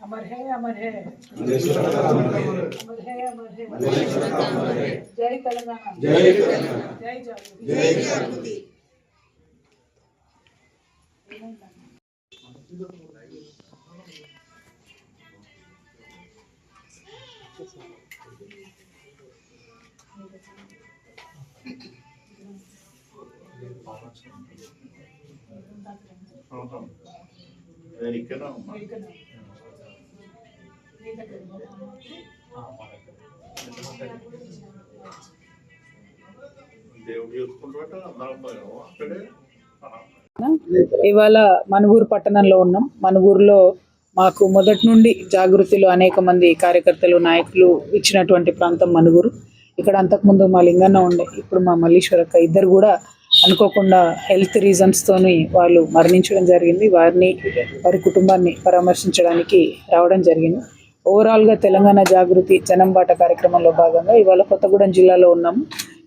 अमर है अमर है। अमर है अमर है जय तेलंगाना जय जय जागृति जय ఇక్కడ ఇవాళ మనుగూరు పట్టణంలో ఉన్నాం. మనుగూరులో మాకు మొదటి నుండి జాగృతిలో అనేక మంది కార్యకర్తలు నాయకులు ఇచ్చినటువంటి ప్రాంతం మనుగురు ఇక్కడ అంతకుముందు మా లింగన్న ఉండే ఇప్పుడు మా మల్లీశ్వరక్క ఇద్దరు కూడా అనుకోకుండా హెల్త్ రీజన్స్తోని వాళ్ళు మరణించడం జరిగింది. వారిని వారి కుటుంబాన్ని పరామర్శించడానికి రావడం జరిగింది. ఓవరాల్గా తెలంగాణ జాగృతి జనంబాట కార్యక్రమంలో భాగంగా ఇవాళ కొత్తగూడెం జిల్లాలో ఉన్నాము.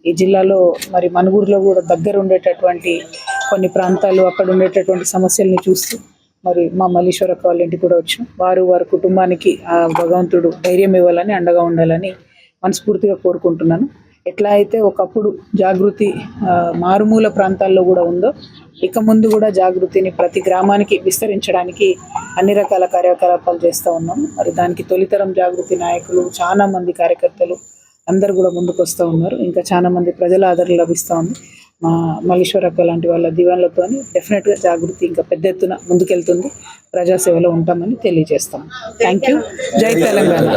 ఈ జిల్లాలో మరి మనుగూరులో కూడా దగ్గర ఉండేటటువంటి కొన్ని ప్రాంతాలు అక్కడ ఉండేటటువంటి సమస్యల్ని చూస్తూ మరి మా మల్లీశ్వర వాళ్ళ ఇంటికి కూడా వచ్చాం. వారు వారి కుటుంబానికి ఆ భగవంతుడు ధైర్యం ఇవ్వాలని అండగా ఉండాలని మనస్ఫూర్తిగా కోరుకుంటున్నాను. ఎట్లా అయితే ఒకప్పుడు జాగృతి మారుమూల ప్రాంతాల్లో కూడా ఉందో ఇక ముందు కూడా జాగృతిని ప్రతి గ్రామానికి విస్తరించడానికి అన్ని రకాల కార్యకలాపాలు చేస్తూ ఉన్నాం. మరి దానికి తొలితరం జాగృతి నాయకులు చాలా మంది కార్యకర్తలు అందరు కూడా ముందుకు వస్తూ ఉన్నారు. ఇంకా చాలా మంది ప్రజల ఆదరణ లభిస్తూ ఉంది. మా మల్లీశ్వరక్క లాంటి వాళ్ళ దివాన్లతో డెఫినెట్గా జాగృతి ఇంకా పెద్ద ఎత్తున ముందుకెళ్తుంది. ప్రజాసేవలో ఉంటామని తెలియజేస్తాం. థ్యాంక్ యూ జై తెలంగాణ.